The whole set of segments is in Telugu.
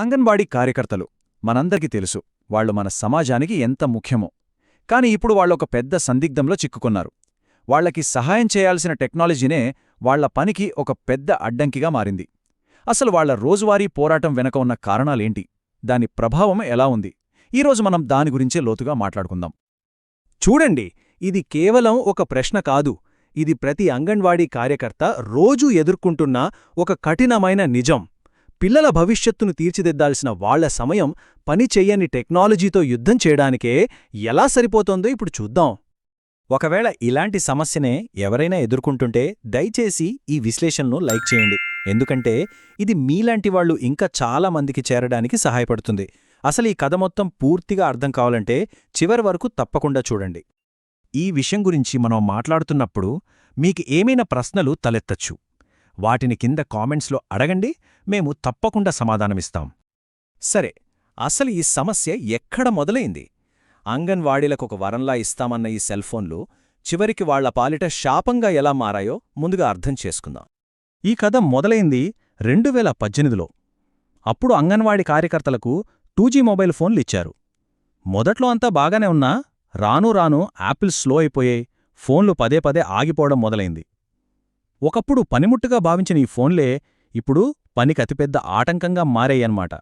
అంగన్వాడీ కార్యకర్తలు మనందరికీ తెలుసు వాళ్ళు మన సమాజానికి ఎంత ముఖ్యమో. కాని ఇప్పుడు వాళ్ళొక పెద్ద సందిగ్ధంలో చిక్కుకున్నారు. వాళ్ళకి సహాయం చేయాల్సిన టెక్నాలజీనే వాళ్ళ పనికి ఒక పెద్ద అడ్డంకిగా మారింది. అసలు వాళ్ళ రోజువారీ పోరాటం వెనక ఉన్న కారణాలేంటి? దాని ప్రభావం ఎలా ఉంది? ఈరోజు మనం దాని గురించే లోతుగా మాట్లాడుకుందాం. చూడండి ఇది కేవలం ఒక ప్రశ్న కాదు. ఇది ప్రతి అంగన్వాడీ కార్యకర్త రోజూ ఎదుర్కొంటున్న ఒక కఠినమైన నిజం. పిల్లల భవిష్యత్తును తీర్చిదిద్దాల్సిన వాళ్ళ సమయం పని చెయ్యని టెక్నాలజీతో యుద్ధం చేయడానికే ఎలా సరిపోతోందో ఇప్పుడు చూద్దాం. ఒకవేళ ఇలాంటి సమస్యనే ఎవరైనా ఎదుర్కొంటుంటే దయచేసి ఈ విశ్లేషణను లైక్ చేయండి. ఎందుకంటే ఇది మీలాంటి వాళ్ళు ఇంకా చాలా మందికి చేరడానికి సహాయపడుతుంది. అసలు ఈ కథ మొత్తం పూర్తిగా అర్థం కావాలంటే చివరి వరకు తప్పకుండా చూడండి. ఈ విషయం గురించి మనం మాట్లాడుతున్నప్పుడు మీకు ఏమైనా ప్రశ్నలు తలెత్తచ్చు. వాటిని కింద కామెంట్స్లో అడగండి మేము తప్పకుండా సమాధానమిస్తాం. సరే అసలు ఈ సమస్య ఎక్కడ మొదలైంది? అంగన్వాడీలకు ఒక వరంలా ఇస్తామన్న ఈ సెల్ఫోన్లు చివరికి వాళ్ళ పాలిట శాపంగా ఎలా మారాయో ముందుగా అర్థం చేసుకుందాం. ఈ కథ మొదలైంది రెండు వేల పద్దెనిమిదిలో. అప్పుడు అంగన్వాడీ కార్యకర్తలకు టూజీ మొబైల్ ఫోన్లు ఇచ్చారు. మొదట్లో అంతా బాగానే ఉన్నా రానూ రానూ యాపిల్స్ స్లో అయిపోయాయి ఫోన్లు పదే పదే ఆగిపోవడం మొదలైంది. ఒకప్పుడు పనిముట్టుగా భావించిన ఈ ఫోన్లే ఇప్పుడు పనికి అతిపెద్ద ఆటంకంగా మారాయన్నమాట.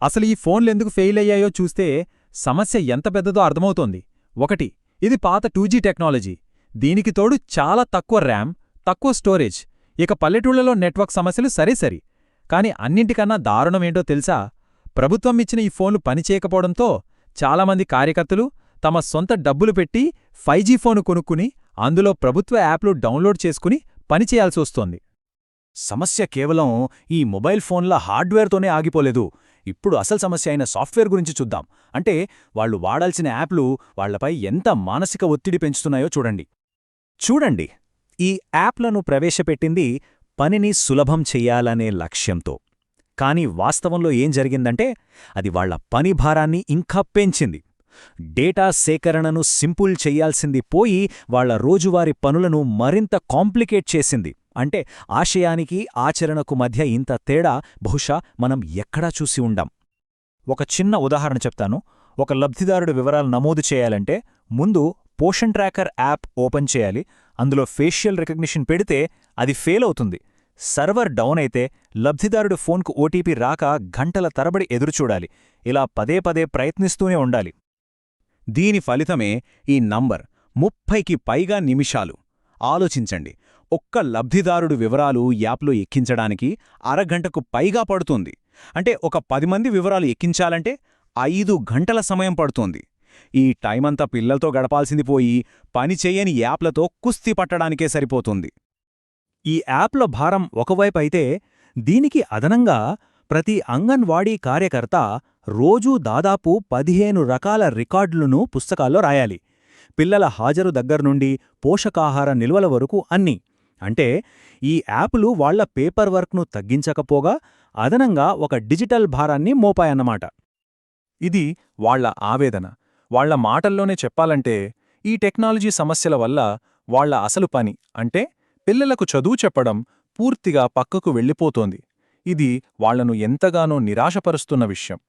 అసలు ఈ ఫోన్లెందుకు ఫెయిల్ అయ్యాయో చూస్తే సమస్య ఎంత పెద్దదో అర్థమవుతోంది. ఒకటి ఇది పాత టూజీ టెక్నాలజీ. దీనికి తోడు చాలా తక్కువ ర్యామ్ తక్కువ స్టోరేజ్. ఇక పల్లెటూళ్ళలో నెట్వర్క్ సమస్యలు సరిసరి కాని అన్నింటికన్నా దారుణమేంటో తెలుసా? ప్రభుత్వం ఇచ్చిన ఈ ఫోన్లు పనిచేయకపోవడంతో చాలామంది కార్యకర్తలు తమ సొంత డబ్బులు పెట్టి ఫైజీ ఫోను కొనుక్కుని అందులో ప్రభుత్వ యాప్లు డౌన్లోడ్ చేసుకుని పనిచేయాల్సి వస్తోంది. సమస్య కేవలం ఈ మొబైల్ ఫోన్ల హార్డ్వేర్తోనే ఆగిపోలేదు. ఇప్పుడు అసలు సమస్య అయిన సాఫ్ట్వేర్ గురించి చూద్దాం. అంటే వాళ్ళు వాడాల్సిన యాప్లు వాళ్ళపై ఎంత మానసిక ఒత్తిడి పెంచుతున్నాయో చూడండి. చూడండి ఈ యాప్లను ప్రవేశపెట్టింది పనిని సులభం చెయ్యాలనే లక్ష్యంతో. కానీ వాస్తవంలో ఏం జరిగిందంటే అది వాళ్ళ పని భారాన్ని ఇంకా పెంచింది. డేటా సేకరణను సింపుల్ చెయ్యాల్సింది పోయి వాళ్ళ రోజువారీ పనులను మరింత కాంప్లికేట్ చేసింది. అంటే ఆశయానికి ఆచరణకు మధ్య ఇంత తేడా బహుశా మనం ఎక్కడా చూసి ఉండాం. ఒక చిన్న ఉదాహరణ చెప్తాను. ఒక లబ్ధిదారుడి వివరాలు నమోదు చేయాలంటే ముందు పోషన్ ట్రాకర్ యాప్ ఓపెన్ చేయాలి. అందులో ఫేషియల్ రికగ్నిషన్ పెడితే అది ఫెయిల్ అవుతుంది. సర్వర్ డౌన్ అయితే లబ్ధిదారుడి ఫోన్కు ఓటీపీ రాక గంటల తరబడి ఎదురుచూడాలి. ఇలా పదే పదే ప్రయత్నిస్తూనే ఉండాలి. దీని ఫలితమే ఈ నంబర్. ముప్పైకి పైగా నిమిషాలు. ఆలోచించండి. ఒక్క లబ్ధిదారుడు వివరాలు యాప్లో ఎక్కించడానికి అరగంటకు పైగా పడుతుంది. అంటే ఒక పది మంది వివరాలు ఎక్కించాలంటే ఐదు గంటల సమయం పడుతోంది. ఈ టైమంతా పిల్లలతో గడపాల్సింది పోయి పనిచేయని యాప్లతో కుస్తీ పట్టడానికే సరిపోతుంది. ఈ యాప్ల భారం ఒకవైపు అయితే దీనికి అదనంగా ప్రతి అంగన్వాడీ కార్యకర్త రోజూ దాదాపు పదిహేను రకాల రికార్డులను పుస్తకాల్లో రాయాలి. పిల్లల హాజరు దగ్గర్నుండి పోషకాహార నిల్వల వరకు అన్నీ. అంటే ఈ యాపులు వాళ్ళ పేపర్ వర్క్ను తగ్గించకపోగా అదనంగా ఒక డిజిటల్ భారాన్ని మోపాయన్నమాట. ఇది వాళ్ళ ఆవేదన. వాళ్ళ మాటల్లోనే చెప్పాలంటే ఈ టెక్నాలజీ సమస్యల వల్ల వాళ్ళ అసలు పని అంటే పిల్లలకు చదువు చెప్పడం పూర్తిగా పక్కకు వెళ్ళిపోతోంది. ఇది వాళ్ళను ఎంతగానో నిరాశపరుస్తున్న విషయం.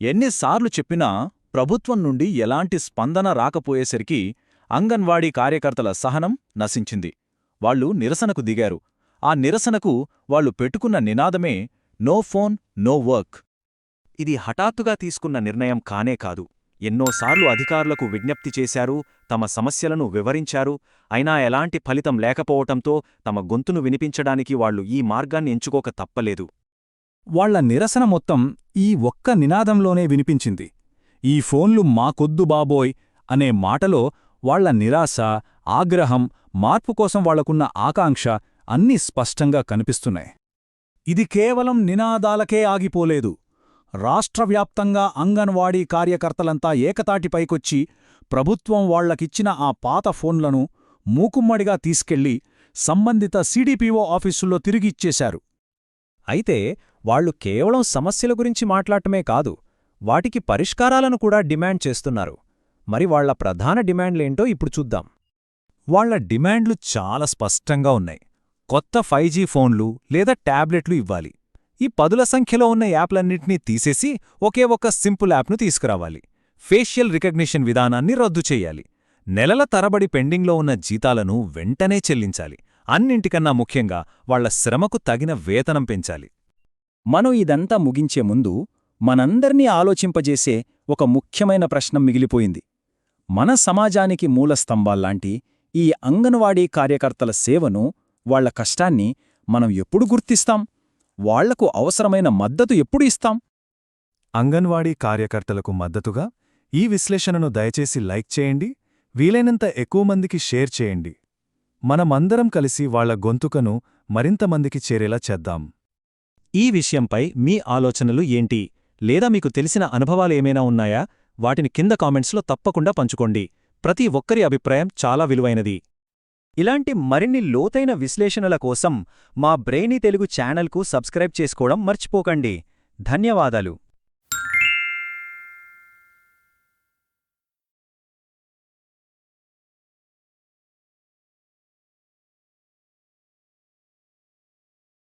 ఎన్నిసార్లు చెప్పినా ప్రభుత్వం నుండి ఎలాంటి స్పందన రాకపోయేసరికి అంగన్వాడీ కార్యకర్తల సహనం నశించింది. వాళ్ళు నిరసనకు దిగారు. ఆ నిరసనకు వాళ్ళు పెట్టుకున్న నినాదమే నో ఫోన్ నో వర్క్ ఇది హఠాత్తుగా తీసుకున్న నిర్ణయం కానే కాదు. ఎన్నోసార్లు అధికారులకు విజ్ఞప్తి చేశారు తమ సమస్యలను వివరించారు. అయినా ఎలాంటి ఫలితం లేకపోవటంతో తమ గొంతును వినిపించడానికి వాళ్ళు ఈ మార్గాన్ని ఎంచుకోక తప్పలేదు. వాళ్ళ నిరసన మొత్తం ఈ ఒక్క నినాదంలోనే వినిపించింది. ఈ ఫోన్లు మాకొద్దు బాబోయ్ అనే మాటలో వాళ్ళ నిరాశ ఆగ్రహం మార్పు కోసం వాళ్ళకున్న ఆకాంక్ష అన్నీ స్పష్టంగా కనిపిస్తున్నాయి. ఇది కేవలం నినాదాలకే ఆగిపోలేదు. రాష్ట్రవ్యాప్తంగా అంగన్వాడీ కార్యకర్తలంతా ఏకతాటిపైకొచ్చి ప్రభుత్వం వాళ్ళకిచ్చిన ఆ పాత ఫోన్లను మూకుమ్మడిగా తీసుకెళ్ళి సంబంధిత సిడిపిఓ ఆఫీసుల్లో తిరిగిచ్చేశారు అయితే వాళ్ళు కేవలం సమస్యల గురించి మాట్లాడటమే కాదు వాటికి పరిష్కారాలను కూడా డిమాండ్ చేస్తున్నారు. మరి వాళ్ళ ప్రధాన డిమాండ్లేంటో ఇప్పుడు చూద్దాం. వాళ్ళ డిమాండ్లు చాలా స్పష్టంగా ఉన్నాయి. కొత్త ఫైవ్ ఫోన్లు లేదా ట్యాబ్లెట్లు ఇవ్వాలి. ఈ పదుల సంఖ్యలో ఉన్న యాప్లన్నింటినీ తీసేసి ఒకే ఒక సింపుల్ యాప్ను తీసుకురావాలి. ఫేషియల్ రికగ్నిషన్ విధానాన్ని రద్దు చెయ్యాలి నెలల తరబడి పెండింగ్లో ఉన్న జీతాలను వెంటనే చెల్లించాలి. అన్నింటికన్నా ముఖ్యంగా వాళ్ళ శ్రమకు తగిన వేతనం పెంచాలి. మనం ఇదంతా ముగించే ముందు మనందర్నీ ఆలోచింపజేసే ఒక ముఖ్యమైన ప్రశ్నం మిగిలిపోయింది. మన సమాజానికి మూల స్తంభాల్లాంటి ఈ అంగన్వాడీ కార్యకర్తల సేవను వాళ్ళ కష్టాన్ని మనం ఎప్పుడు గుర్తిస్తాం? వాళ్ళకు అవసరమైన మద్దతు ఎప్పుడు ఇస్తాం? అంగన్వాడీ కార్యకర్తలకు మద్దతుగా ఈ విశ్లేషణను దయచేసి లైక్ చేయండి వీలైనంత ఎక్కువ మందికి షేర్ చేయండి. మనమందరం కలిసి వాళ్ళ గొంతుకను మరింతమందికి చేరేలా చేద్దాం. ఈ విషయంపై మీ ఆలోచనలు ఏంటి? లేదా మీకు తెలిసిన అనుభవాలేమైనా ఉన్నాయా? వాటిని కింద కామెంట్స్లో తప్పకుండా పంచుకోండి. ప్రతి ఒక్కరి అభిప్రాయం చాలా విలువైనది. ఇలాంటి మరిన్ని లోతైన విశ్లేషణల కోసం మా బ్రెయినీ తెలుగు ఛానల్కు సబ్స్క్రైబ్ చేసుకోవడం మర్చిపోకండి. ధన్యవాదాలు.